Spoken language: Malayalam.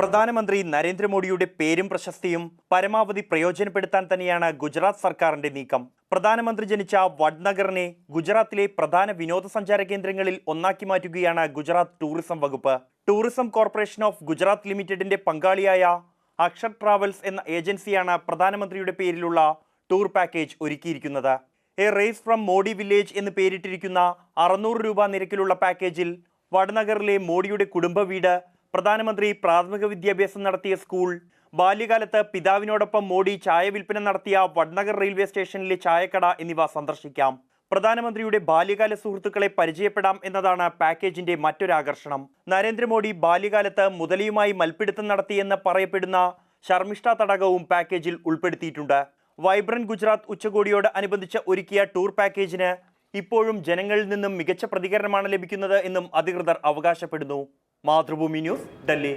പ്രധാനമന്ത്രി നരേന്ദ്രമോദിയുടെ പേരും പ്രശസ്തിയും പരമാവധി പ്രയോജനപ്പെടുത്താൻ തന്നെയാണ് ഗുജറാത്ത് സർക്കാരിന്റെ നീക്കം. പ്രധാനമന്ത്രി ജനിച്ച വഡ്നഗറിനെ ഗുജറാത്തിലെ പ്രധാന വിനോദസഞ്ചാര കേന്ദ്രങ്ങളിൽ ഒന്നാക്കി മാറ്റുകയാണ് ഗുജറാത്ത് ടൂറിസം വകുപ്പ്. ടൂറിസം കോർപ്പറേഷൻ ഓഫ് ഗുജറാത്ത് ലിമിറ്റഡിന്റെ പങ്കാളിയായ അക്ഷർ ട്രാവൽസ് എന്ന ഏജൻസിയാണ് പ്രധാനമന്ത്രിയുടെ പേരിലുള്ള ടൂർ പാക്കേജ് ഒരുക്കിയിരിക്കുന്നത്. A race from Modi village എന്ന് പേരിട്ടിരിക്കുന്ന അറുന്നൂറ് രൂപ നിരക്കിലുള്ള പാക്കേജിൽ വഡ്നഗറിലെ മോഡിയുടെ കുടുംബ വീട് പ്രധാനമന്ത്രി പ്രാഥമിക വിദ്യാഭ്യാസം നടത്തിയ സ്കൂൾ ബാല്യകാലത്ത് പിതാവിനോടൊപ്പം മോഡി ചായ വിൽപ്പന നടത്തിയ വഡ്നഗർ റെയിൽവേ സ്റ്റേഷനിലെ ചായക്കട എന്നിവ സന്ദർശിക്കാം. പ്രധാനമന്ത്രിയുടെ ബാല്യകാല സുഹൃത്തുക്കളെ പരിചയപ്പെടാം എന്നതാണ് പാക്കേജിന്റെ മറ്റൊരാകർഷണം. നരേന്ദ്രമോദി ബാല്യകാലത്ത് മുതലിയുമായി മൽപ്പിടുത്തം നടത്തിയെന്ന് പറയപ്പെടുന്ന ശർമിഷ്ഠ തടകവും പാക്കേജിൽ ഉൾപ്പെടുത്തിയിട്ടുണ്ട്. വൈബ്രന്റ് ഗുജറാത്ത് ഉച്ചകോടിയോട് അനുബന്ധിച്ച് ഒരുക്കിയ ടൂർ പാക്കേജിന് ഇപ്പോഴും ജനങ്ങളിൽ നിന്നും മികച്ച പ്രതികരണമാണ് ലഭിക്കുന്നത് എന്നും അധികൃതർ അവകാശപ്പെടുന്നു. മാതൃഭൂമി ന്യൂസ് ഡൽഹി.